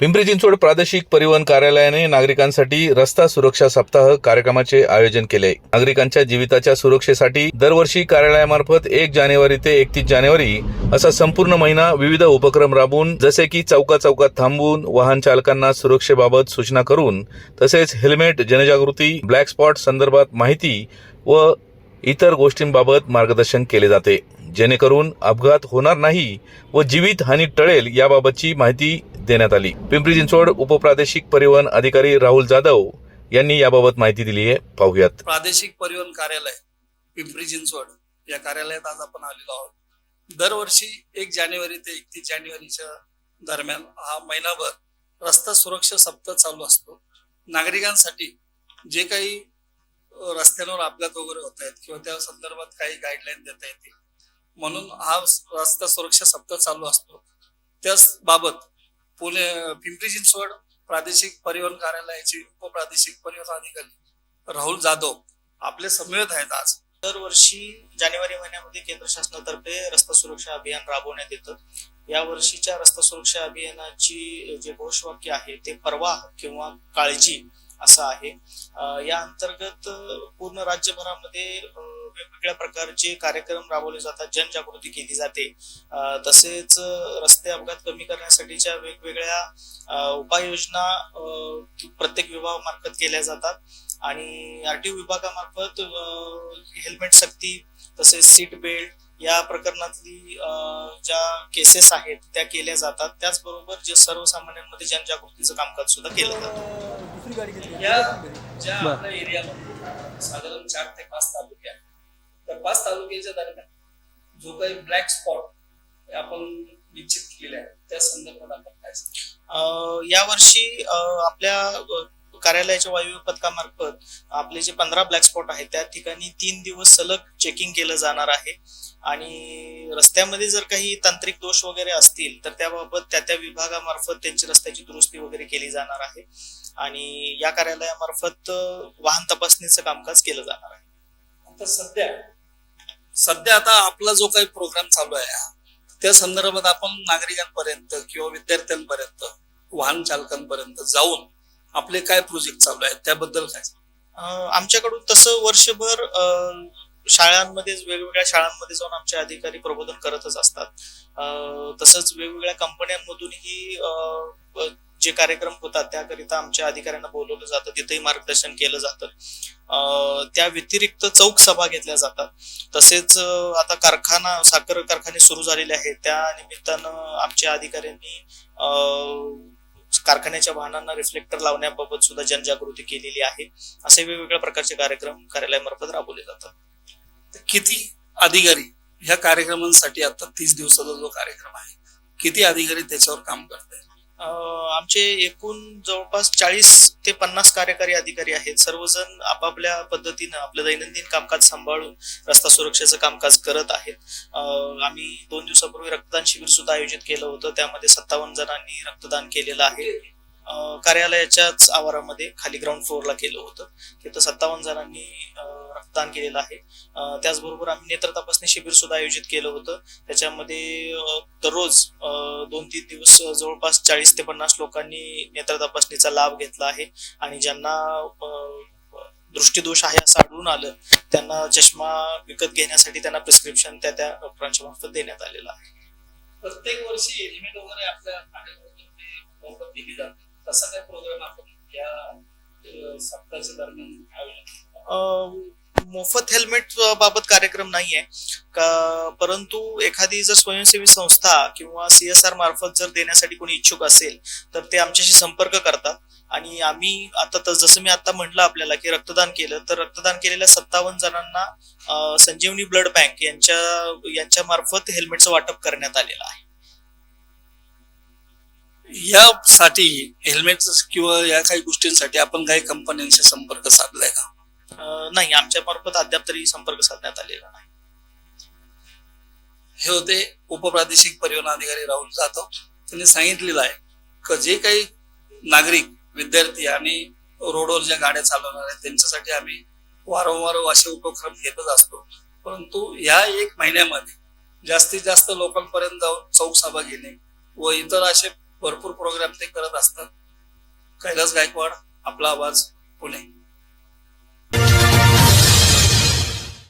पिंपरी चिंचवड प्रादेशिक परिवहन कार्यालयाने नागरिकांसाठी रस्ता सुरक्षा सप्ताह कार्यक्रमाचे आयोजन केले. नागरिकांच्या जीविताच्या सुरक्षेसाठी दरवर्षी कार्यालयामार्फत एक जानेवारी ते एकतीस जानेवारी असा संपूर्ण महिना विविध उपक्रम राबवून जसे की चौका चौकात थांबून वाहन चालकांना सुरक्षेबाबत सूचना करून तसेच हेल्मेट जनजागृती ब्लॅक स्पॉट संदर्भात माहिती व इतर गोष्टींबाबत मार्गदर्शन केले जाते. जेणेकरून अपघात होणार नाही व जीवित हानी टळेल याबाबतची माहिती देण्यात आली. पिंपरी चिंचवड उपप्रादेशिक परिवहन अधिकारी राहुल जाधव यांनी याबाबत माहिती दिली आहे. पाहूयात. प्रादेशिक परिवहन कार्यालय पिंपरी चिंचवड या कार्यालयात आज आपण आलेलो आहोत. दरवर्षी एक जानेवारी ते एकतीस जानेवारीच्या दरम्यान हा महिनाभर रस्ता सुरक्षा सप्ताह चालू असतो. नागरिकांसाठी जे काही रस्त्यांवर अपघात वगैरे होत आहेत किंवा त्या संदर्भात काही गाईडलाईन देता येतील म्हणून हा रस्ता सुरक्षा सप्ताह चालू असतो. त्याच बाबत पुणे पिंपरी चिंचवड प्रादेशिक परिवहन कार्यालयाचे उपप्रादेशिक परिवहन अधिकारी राहुल जाधव आपले समवेत आहेत आज. दरवर्षी जानेवारी महिन्यामध्ये केंद्र शासनातर्फे रस्ता सुरक्षा अभियान राबवण्यात येतं. या वर्षीच्या रस्ता सुरक्षा अभियानाची जे घोषवाक्य आहे ते परवाह किंवा काळजी असं आहे. या अंतर्गत पूर्ण राज्यभरामध्ये वेगवेगळ्या प्रकारचे कार्यक्रम राबवले जातात जनजागृती केली जाते. तसेच रस्ते अपघात कमी करण्यासाठीच्या वेगवेगळ्या उपाययोजना प्रत्येक विभागामार्फत केल्या जातात. आणि आरटीओ विभागामार्फत हेल्मेट सक्ती तसेच सीट बेल्ट या प्रकरणातली ज्या केसेस आहेत त्या केल्या जातात. त्याचबरोबर जे सर्वसामान्यांमध्ये जनजागृतीचं कामकाज सुद्धा केलं जातं. या ज्या आपल्या एरियामध्ये साधारण चार ते पाच तालुके आहेत. पाच तालुक्याच्या दरम्यान जो काही ब्लॅक स्पॉट आपण निश्चित केलेले आहेत त्या संदर्भात आपण काय यावर्षी आपल्या कार्यालयाच्या वायू पथकामार्फत आपले जे पंधरा ब्लॅक स्पॉट आहेत त्या ठिकाणी तीन दिवस सलग चेकिंग केलं जाणार आहे. आणि रस्त्यामध्ये जर काही तांत्रिक दोष वगैरे असतील तर त्याबाबत त्या त्या विभागामार्फत त्यांची रस्त्याची दुरुस्ती वगैरे केली जाणार आहे. आणि या कार्यालयामार्फत वाहन तपासणीचं कामकाज केलं जाणार आहे. आता सध्या सध्या आता आपला जो काही प्रोग्राम चालू आहे त्या संदर्भात आपण नागरिकांपर्यंत किंवा विद्यार्थ्यांपर्यंत वाहन चालकांपर्यंत जाऊन आपले काय प्रोजेक्ट चालू आहेत त्याबद्दल काय आमच्याकडून तसं वर्षभर शाळांमध्ये वेगवेगळ्या शाळांमध्ये जाऊन आमचे अधिकारी प्रबोधन करतच असतात. तसंच वेगवेगळ्या कंपन्यांमधूनही जे कार्यक्रम होतात त्याकरिता आमच्या अधिकाऱ्यांना बोलवलं जातं तिथेही मार्गदर्शन केलं जातं. त्या व्यतिरिक्त चौक सभा घेतल्या जातात. तसेच आता कारखाना साखर कारखाने सुरू झालेले आहेत. त्या निमित्तानं आमच्या अधिकाऱ्यांनी कारखान्याच्या वाहनांना रिफ्लेक्टर लावण्याबाबत सुद्धा जनजागृती केलेली आहे. असे वेगवेगळ्या प्रकारचे कार्यक्रम कार्यालयामार्फत राबवले जातात. किती अधिकारी ह्या कार्यक्रमांसाठी आता तीस दिवसाचा जो कार्यक्रम आहे किती अधिकारी त्याच्यावर काम करत आहेत आमचे एकूण जवळपास चाळीस ते पन्नास कार्यकारी अधिकारी आहेत. सर्वजण आपापल्या पद्धतीनं आपलं दैनंदिन कामकाज सांभाळून रस्ता सुरक्षेचं कामकाज करत आहेत. आम्ही दोन दिवसापूर्वी रक्तदान शिबिर सुद्धा आयोजित केलं होतं. त्यामध्ये सत्तावन्न जणांनी रक्तदान केलेलं आहे. कार्यालयाच्याच आवारामध्ये खाली ग्राउंड फ्लोअरला केलं होतं. तिथं सत्तावन्न जणांनी रक्तदान केलेलं आहे. त्याचबरोबर आम्ही नेत्र तपासणी शिबिर सुद्धा आयोजित केलं होतं. त्याच्यामध्ये दररोज दोन तीन दिवस जवळपास चाळीस ते पन्नास लोकांनी नेत्र तपासणीचा लाभ घेतला आहे. आणि ज्यांना दृष्टीदोष आहे असं आढळून आलं त्यांना चष्मा विकत घेण्यासाठी त्यांना प्रिस्क्रिप्शन त्या त्या डॉक्टरांच्या मार्फत देण्यात आलेलं आहे. प्रत्येक वर्षी हेल्मेट वगैरे आपल्या दिली जाते. तसा काय प्रोग्राम आपण या सप्ताहाच्या दरम्यान आयोजित मोफत हेल्मेट बाबत कार्यक्रम नाहीये. का परंतु एखादी जर स्वयंसेवी संस्था किंवा सीएसआर मार्फत जर देण्यासाठी कोणी इच्छुक असेल तर ते आमच्याशी संपर्क करतात. आणि आम्ही आता तर जसं मी आता म्हटलं आपल्याला की रक्तदान केलं तर रक्तदान केलेल्या सत्तावन्न जणांना संजीवनी ब्लड बँक यांच्या यांच्या मार्फत हेल्मेटचं वाटप करण्यात आलेलं आहे. यासाठी हेल्मेट किंवा या काही गोष्टींसाठी आपण काही कंपन्यांशी संपर्क साधलाय का? नाही आमच्या मार्फत अद्याप तरी संपर्क साधण्यात आलेला नाही. हे होते उपप्रादेशिक परिवहन अधिकारी राहुल जाधव. त्यांनी सांगितलेलं आहे की जे काही नागरिक विद्यार्थी आणि रोडवर ज्या गाड्या चालवणार आहेत त्यांच्यासाठी आम्ही वारंवार असे उपक्रम घेतच असतो. परंतु या एक महिन्यामध्ये जास्तीत जास्त लोकांपर्यंत जाऊन चौक सभा घेणे व इतर असे भरपूर प्रोग्राम ते करत असतात. कैलास गायकवाड आपला आवाज पुणे.